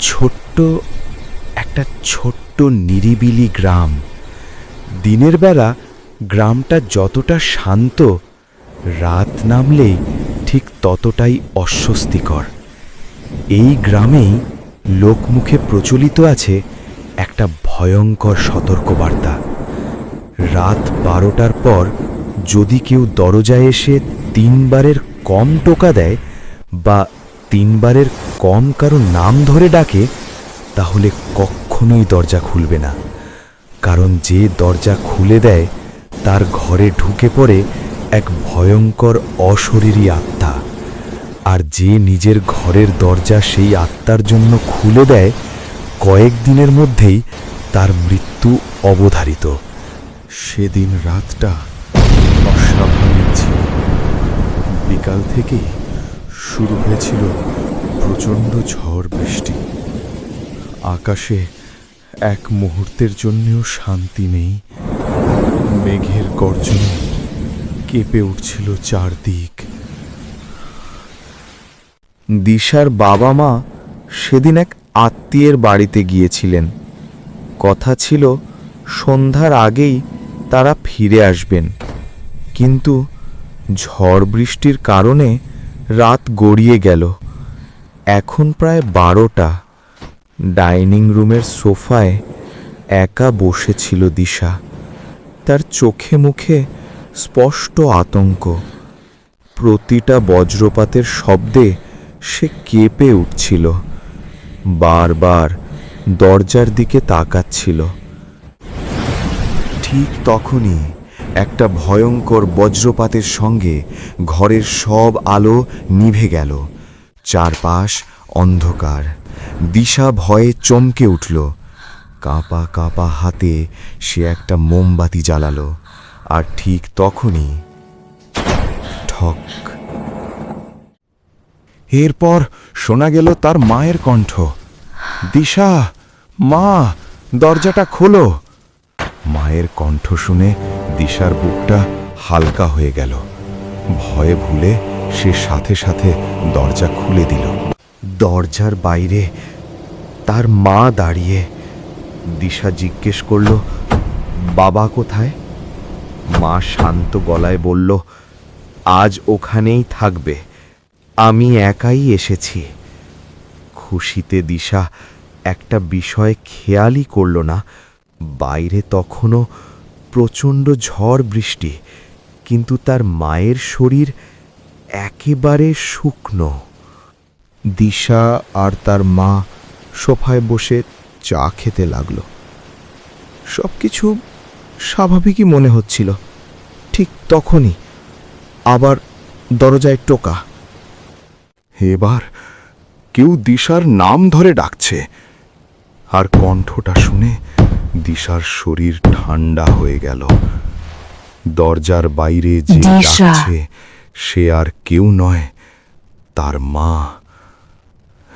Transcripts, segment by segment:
ছোট্ট, একটা ছোট্ট নিরিবিলি গ্রাম। দিনের বেলা গ্রামটা যতটা শান্ত, রাত নামলেই ঠিক ততটাই অস্বস্তিকর। এই গ্রামেই লোকমুখে প্রচলিত আছে একটা ভয়ঙ্কর সতর্কবার্তা। রাত বারোটার পর যদি কেউ দরজায় এসে তিনবারের কম টোকা দেয় বা তিনবারের কম কারও নাম ধরে ডাকে, তাহলে কখনোই দরজা খুলবে না। কারণ যে দরজা খুলে দেয়, তার ঘরে ঢুকে পড়ে এক ভয়ঙ্কর অশরীরী আত্মা। আর যে নিজের ঘরের দরজা সেই আত্মার জন্য খুলে দেয় কয়েকদিনের মধ্যেই তার মৃত্যু অবধারিত। সেদিন রাতটা অস্বাভাবিক ছিল। বিকাল থেকেই শুরু হয়েছিল প্রচণ্ড ঝড় বৃষ্টি। আকাশে এক মুহূর্তের জন্যও শান্তি নেই। মেঘের গর্জনে কেঁপে উঠছিল চারদিক। দিশার বাবা মা সেদিন এক আত্মীয়ের বাড়িতে গিয়েছিলেন। কথা ছিল, সন্ধ্যার আগেই তারা ফিরে আসবেন। কিন্তু ঝড় বৃষ্টির কারণে রাত গড়িয়ে গেল। এখন প্রায় বারোটা। ডাইনিং রুমের সোফায় একা বসেছিল দিশা। তার চোখে মুখে স্পষ্ট আতঙ্ক। প্রতিটা বজ্রপাতের শব্দে সে কেঁপে উঠছিল। বারবার দরজার দিকে তাকাচ্ছিল। ঠিক তখনই একটা ভয়ঙ্কর বজ্রপাতের সঙ্গে ঘরের সব আলো নিভে গেল। চারপাশ অন্ধকার। দিশা ভয়ে চমকে উঠল। কাঁপা কাঁপা হাতে সে একটা মোমবাতি জ্বালালো। আর ঠিক তখনই ঠক। এরপর শোনা গেল তার মায়ের কণ্ঠ। দিশা, মা, দরজাটা খোলো। মায়ের কণ্ঠ শুনে দিশার বুকটা হালকা হয়ে গেল। ভয়ে ভুলে সে সাথে সাথে দরজা খুলে দিল। দরজার বাইরে তার মা দাঁড়িয়ে দিশা জিজ্ঞেস করল, বাবা কোথায়? মা শান্ত গলায় বলল, আজ ওখানেই থাকবে। আমি একাই এসেছি। খুশিতে দিশা একটা বিষয় খেয়ালই করল না। বাইরে তখনও প্রচণ্ড ঝড় বৃষ্টি, কিন্তু তার মায়ের শরীর একেবারে শুকনো। দিশা আর তার মা সোফায় বসে চা খেতে লাগল। সব কিছু স্বাভাবিকই মনে হচ্ছিল। ঠিক তখনই আবার দরজায় টোকা। এবার কেউ দিশার নাম ধরে ডাকছে। আর কণ্ঠটা শুনে দিশার শরীর ঠান্ডা হয়ে গেল। দরজার বাইরে যে ডাকছে সে আর কেউ নয় তার মা।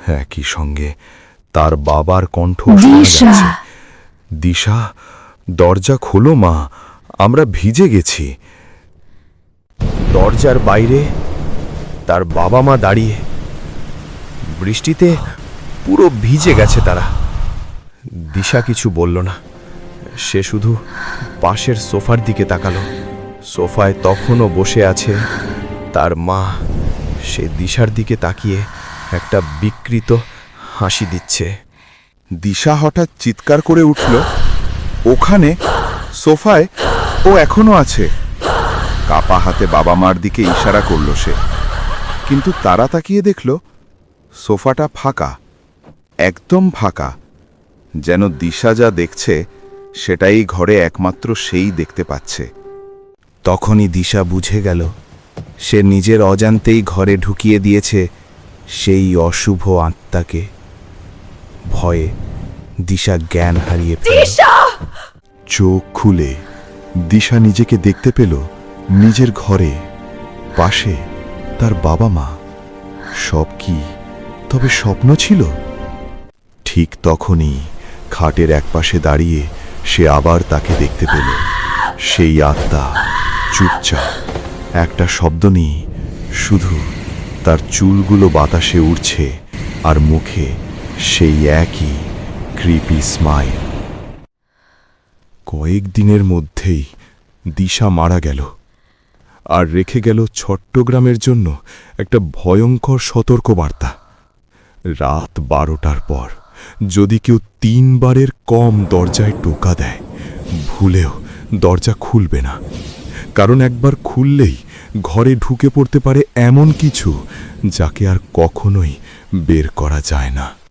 একই সঙ্গে তার বাবার কণ্ঠ দিশা। দরজা খোলো মা আমরা ভিজে গেছি। দরজার বাইরে তার বাবা মা দাঁড়িয়ে। বৃষ্টিতে পুরো ভিজে গেছে তারা। দিশা কিছু বলল না। সে শুধু পাশের সোফার দিকে তাকালো। সোফায় তখনও বসে আছে তার মা সে দিশার দিকে তাকিয়ে একটা বিকৃত হাসি দিচ্ছে। দিশা হঠাৎ চিৎকার করে উঠল, ওখানে? সোফায়? ও এখনও আছে? কাপা হাতে বাবা মার দিকে ইশারা করল সে। কিন্তু তারা তাকিয়ে দেখল, সোফাটা ফাঁকা, একদম ফাঁকা। যেন দিশা যা দেখছে, সেটাই ঘরে একমাত্র সেই দেখতে পাচ্ছে। তখনই দিশা বুঝে গেল সে নিজের অজান্তেই ঘরে ঢুকিয়ে দিয়েছে সেই অশুভ আত্মাকে। ভয়ে দিশা জ্ঞান হারিয়ে। চোখ খুলে দিশা নিজেকে দেখতে পেল নিজের ঘরে। পাশে তার বাবা মা। সব কি তবে স্বপ্ন ছিল? ঠিক তখনই খাটের একপাশে দাঁড়িয়ে সে আবার তাকে দেখতে পেল। সেই আত্মা চুপচাপ একটা শব্দ নেই, শুধু তার চুলগুলো বাতাসে উড়ছে আর মুখে সেই একই ক্রিপি স্মাইল কয়েকদিনের মধ্যেই দিশা মারা গেল আর রেখে গেল চট্টগ্রামের জন্য একটা ভয়ঙ্কর সতর্কবার্তা। রাত বারোটার পর যদি কেউ তিনবারের কম দরজায় টোকা দেয়, ভুলেও দরজা খুলবে না। কারণ একবার খুললেই ঘরে ঢুকে পড়তে পারে এমন কিছু যাকে আর কখনোই বের করা যায় না।